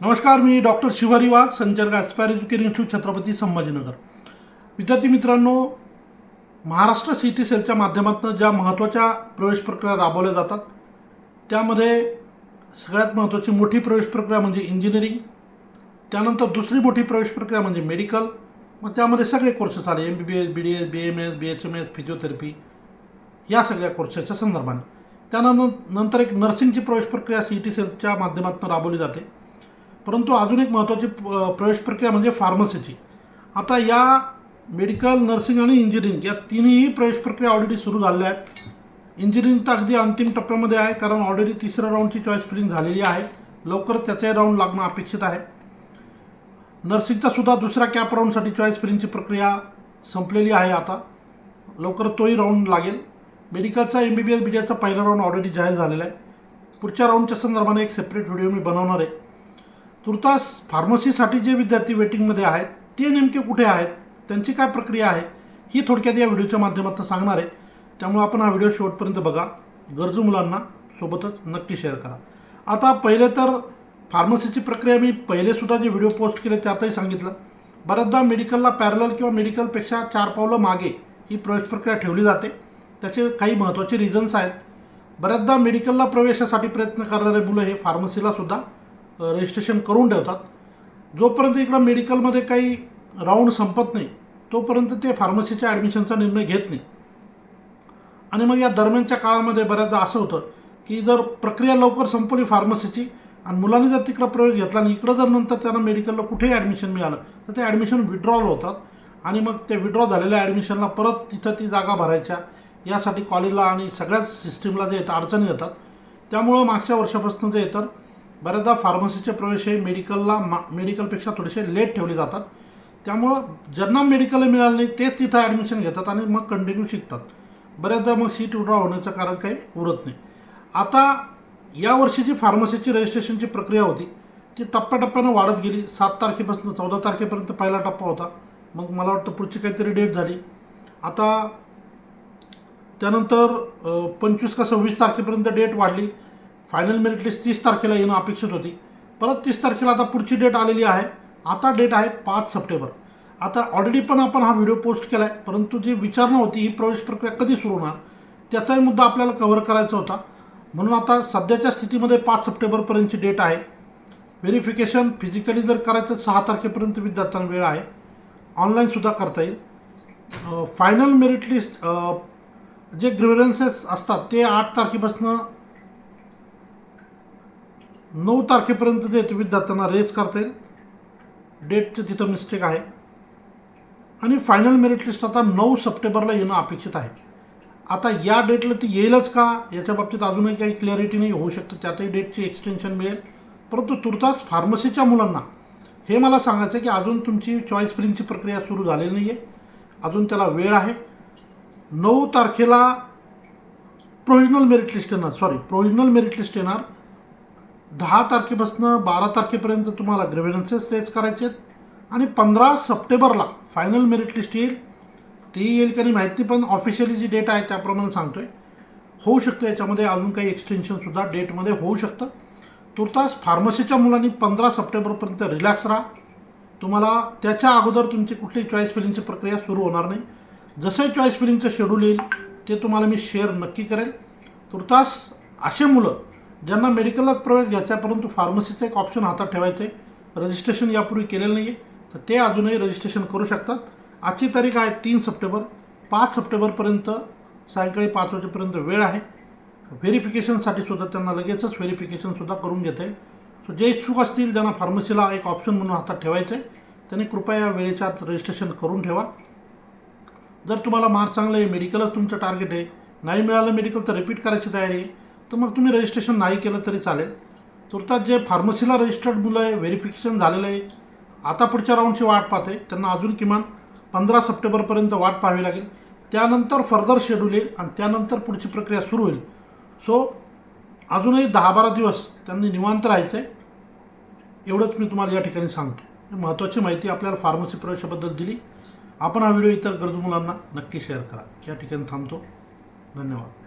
नमस्कार मी डॉक्टर शिवारी वाघ संचालक aspire education institute Chhatrapati Sambhajinagar. विद्यार्थी मित्रांनो महाराष्ट्र सी टी सेलच्या माध्यमातून ज्या महत्त्वाच्या प्रवेश प्रक्रिया राबवल्या जातात त्यामध्ये सगळ्यात महत्त्वाची मोठी प्रवेश प्रक्रिया म्हणजे इंजिनिअरिंग त्यानंतर दुसरी मोठी प्रवेश प्रक्रिया म्हणजे मेडिकल मग त्यामध्ये सगळे कोर्सेस आले M B B S B D S B M S B H M S physiotherapy या सगळ्या कोर्सेसच्या संदर्भाने. त्यानंतर नंतर एक नर्सिंगची प्रवेश प्रक्रिया सी टी सेलच्या माध्यमातून राबवली जाते. परंतु अजून एक महत्त्वाची प- प्रवेश प्रक्रिया म्हणजे फार्मसीची. आता या मेडिकल नर्सिंग आणि इंजिनिअरिंग या तिन्ही प्रवेश प्रक्रिया ऑलरेडी सुरू झालेल्या आहेत. इंजिनिअरिंग तर अगदी अंतिम टप्प्यामध्ये आहे कारण ऑलरेडी तिसऱ्या राऊंडची चॉईस फिलिंग झालेली आहे. लवकरच त्याचाही राऊंड लागणं अपेक्षित आहे. नर्सिंगचा सुद्धा दुसऱ्या कॅप राऊंडसाठी चॉईस फिलिंगची प्रक्रिया संपलेली आहे आता. लवकर तोही राऊंड लागेल. मेडिकलचा M B B S B D एचा पहिला राऊंड ऑलरेडी जाहीर झालेला आहे. पुढच्या राऊंडच्या संदर्भाने एक सेपरेट व्हिडिओ मी बनवणार आहे. तुर्तास फार्मसीसाठी जे विद्यार्थी वेटिंगमध्ये आहेत ते नेमके कुठे आहेत त्यांची काय प्रक्रिया आहे ही थोडक्यात या व्हिडिओच्या माध्यमातून सांगणार आहे. त्यामुळे आपण हा व्हिडिओ शेवटपर्यंत बघा. गरजू मुलांना सोबतच नक्की शेअर करा. आता पहिले तर फार्मसीची प्रक्रिया मी पहिलेसुद्धा जे व्हिडिओ पोस्ट केले त्यातही सांगितलं. बऱ्याचदा मेडिकलला पॅरलल किंवा मेडिकलपेक्षा चार पावलं मागे ही प्रवेश प्रक्रिया ठेवली जाते. त्याचे काही महत्त्वाचे रिझन्स आहेत. बऱ्याचदा मेडिकलला प्रवेशासाठी प्रयत्न करणारे मुलं हे फार्मसीलासुद्धा रजिस्ट्रेशन करून ठेवतात. जोपर्यंत इकडं मेडिकलमध्ये काही राऊंड संपत नाही तोपर्यंत ते फार्मसीच्या ॲडमिशनचा निर्णय घेत नाही. आणि मग या दरम्यानच्या काळामध्ये बऱ्याचदा असं होतं की जर प्रक्रिया लवकर संपली फार्मसीची आणि मुलांनी जर तिकडं प्रवेश घेतला आणि इकडं जर नंतर त्यांना मेडिकलला कुठेही ॲडमिशन मिळालं तर ते ॲडमिशन विड्रॉल होतात. आणि मग ते विड्रॉ झालेल्या ॲडमिशनला परत तिथं ती जागा भरायच्या यासाठी कॉलेजला आणि सगळ्याच सिस्टीमला जे येतं अडचणी येतात. त्यामुळं मागच्या वर्षापासून जे येतं बऱ्याचदा फार्मसीचे प्रवेश हे मेडिकलला मा मेडिकलपेक्षा थोडेसे लेट ठेवले जातात. त्यामुळं ज्यांना मेडिकल मिळालं नाही तेच तिथं ॲडमिशन घेतात आणि मग कंटिन्यू शिकतात. बऱ्याचदा मग सीट विड्रॉ होण्याचं कारण काही उरत नाही. आता या वर्षीची फार्मसीची रजिस्ट्रेशनची प्रक्रिया होती. ती टप्प्याटप्प्यानं वाढत गेली. सात तारखेपासून चौदा तारखेपर्यंत पहिला टप्पा होता. मग मला वाटतं पुढची काहीतरी डेट झाली. आता त्यानंतर पंचवीस का सव्वीस तारखेपर्यंत डेट वाढली. फायनल मेरिट लिस्ट तीस तारखेला येणं अपेक्षित होती. परत तीस तारखेला आता पुढची डेट आलेली आहे. आता डेट आहे पाच सप्टेंबर. आता ऑलरेडी पण आपण हा व्हिडिओ पोस्ट केला आहे परंतु जी विचारणा होती ही प्रवेश प्रक्रिया कधी सुरू होणार त्याचाही मुद्दा आपल्याला कव्हर करायचा होता. म्हणून आता सध्याच्या स्थितीमध्ये पाच सप्टेंबरपर्यंतची डेट आहे. व्हेरिफिकेशन फिजिकली जर करायचं सहा तारखेपर्यंत विद्यार्थ्यांना वेळ आहे. ऑनलाईनसुद्धा करता येईल. फायनल मेरिट लिस्ट जे ग्रिव्हरन्सेस असतात ते आठ तारखेपासून नऊ तारखेपर्यंत जे ते विद्यार्थ्यांना रेज करता येईल. डेटचं तिथं मिस्टेक आहे. आणि फायनल मेरिट लिस्ट आता नऊ सप्टेंबरला येणं अपेक्षित आहे. आता या डेटला ती येईलच का? याच्या बाबतीत अजूनही काही क्लॅरिटी नाही होऊ शकतं. त्यातही डेटची एक्सटेन्शन मिळेल. परंतु तुर्तास फार्मसीच्या मुलांना हे मला सांगायचं आहे की अजून तुमची चॉईस फिलिंगची प्रक्रिया सुरू झालेली नाही आहे अजून त्याला वेळ आहे. नऊ तारखेला प्रोविजनल मेरिट लिस्ट येणार. सॉरी प्रोविजनल मेरिट लिस्ट येणार. दहा तारखेपासून बारा तारखेपर्यंत तुम्हाला ग्रेव्हिडन्सेस रेज करायचे आहेत. आणि पंधरा सप्टेंबरला फायनल मेरिट लिस्ट येईल. ती येईल का नाही माहिती पण ऑफिशियली जी डेट आहे त्याप्रमाणे सांगतो आहे होऊ शकतं याच्यामध्ये अजून काही एक्सटेन्शनसुद्धा डेटमध्ये होऊ शकतं. तुर्तास फार्मसीच्या मुलांनी पंधरा सप्टेंबरपर्यंत रिलॅक्स राहा. तुम्हाला त्याच्या अगोदर तुमची कुठली चॉईस फिलिंगची प्रक्रिया सुरू होणार नाही. जसंही चॉईस फिलिंगचं शेड्यूल येईल ते तुम्हाला मी शेअर नक्की करेल. तुर्तास असे मुलं ज्यांना मेडिकललाच प्रवेश घ्यायचा आहे परंतु फार्मसीचं एक ऑप्शन हातात ठेवायचं आहे. रजिस्ट्रेशन यापूर्वी केलेलं नाही आहे तर ते अजूनही रजिस्ट्रेशन करू शकतात. आजची तारीख आहे तीन सप्टेंबर. पाच सप्टेंबरपर्यंत सायंकाळी पाच वाजेपर्यंत वेळ आहे. व्हेरिफिकेशनसाठी सुद्धा त्यांना लगेचच व्हेरिफिकेशनसुद्धा करून घेता येईल. सो जे इच्छुक असतील ज्यांना फार्मसीला एक ऑप्शन म्हणून हातात ठेवायचं आहे त्यांनी कृपया वेळेच्या आत रजिस्ट्रेशन करून ठेवा. जर तुम्हाला मार्क चांगलं आहे मेडिकलच तुमचं टार्गेट आहे नाही मिळालं मेडिकल तर रिपीट करायची तयारी आहे. तर मग तुम्ही रजिस्ट्रेशन नाही केलं तरी चालेल. तुर्तात जे फार्मसीला रजिस्टर्ड मुलं आहे व्हेरिफिकेशन झालेलं आहे आता पुढच्या राऊंडची वाट पाहते त्यांना अजून किमान पंधरा सप्टेंबरपर्यंत वाट पाहावी लागेल. त्यानंतर फर्दर शेड्यूल येईल आणि त्यानंतर पुढची प्रक्रिया सुरू होईल. सो अजूनही दहा बारा दिवस त्यांनी निवांत राहायचं आहे एवढंच मी तुम्हाला या ठिकाणी सांगतो. महत्त्वाची माहिती आपल्याला फार्मसी प्रवेशाबद्दल दिली. आपण हा व्हिडिओ इतर गरजू मुलांना नक्की शेअर करा. या ठिकाणी थांबतो. धन्यवाद.